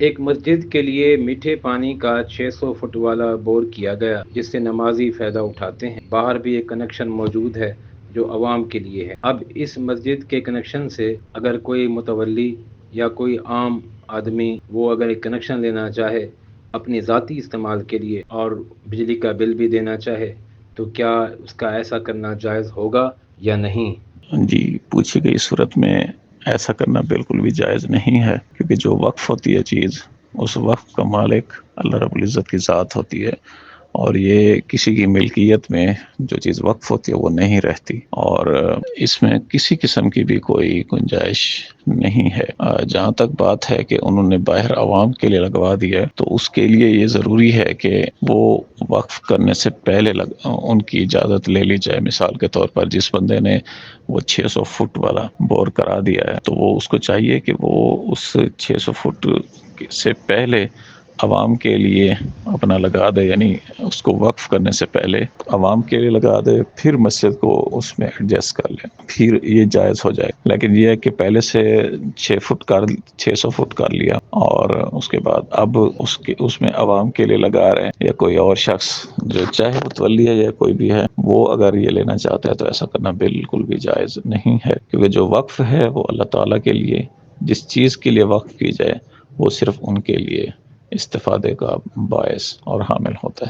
ایک مسجد کے لیے میٹھے پانی کا چھ سو فٹ والا بور کیا گیا، جس سے نمازی فائدہ اٹھاتے ہیں۔ باہر بھی ایک کنیکشن موجود ہے جو عوام کے لیے ہے۔ اب اس مسجد کے کنیکشن سے اگر کوئی متولی یا کوئی عام آدمی وہ اگر ایک کنیکشن لینا چاہے اپنی ذاتی استعمال کے لیے اور بجلی کا بل بھی دینا چاہے، تو کیا اس کا ایسا کرنا جائز ہوگا یا نہیں؟ جی پوچھی گئی صورت میں ایسا کرنا بالکل بھی جائز نہیں ہے، کیونکہ جو وقف ہوتی ہے چیز، اس وقف کا مالک اللہ رب العزت کی ذات ہوتی ہے۔ اور یہ کسی کی ملکیت میں جو چیز وقف ہوتی ہے وہ نہیں رہتی اور اس میں کسی قسم کی بھی کوئی گنجائش نہیں ہے۔ جہاں تک بات ہے کہ انہوں نے باہر عوام کے لیے لگوا دیا تو اس کے لیے یہ ضروری ہے کہ وہ وقف کرنے سے پہلے لگ ان کی اجازت لے لی جائے۔ مثال کے طور پر جس بندے نے وہ چھ سو فٹ والا بور کرا دیا ہے تو وہ اس کو چاہیے کہ وہ اس چھ سو فٹ سے پہلے عوام کے لیے اپنا لگا دے یعنی اس کو وقف کرنے سے پہلے عوام کے لیے لگا دے، پھر مسجد کو اس میں ایڈجسٹ کر لے، پھر یہ جائز ہو جائے۔ لیکن یہ ہے کہ پہلے سے چھ فٹ کر، چھ سو فٹ کر لیا اور اس کے بعد اب اس کے، اس میں عوام کے لیے لگا رہے ہیں۔ یا کوئی اور شخص جو چاہے، متولی ہے یا کوئی بھی ہے، وہ اگر یہ لینا چاہتا ہے تو ایسا کرنا بالکل بھی جائز نہیں ہے۔ کیونکہ جو وقف ہے وہ اللہ تعالیٰ کے لیے، جس چیز کے لیے وقف کی جائے، وہ صرف ان کے لیے استفادے کا باعث اور حامل ہوتا ہے۔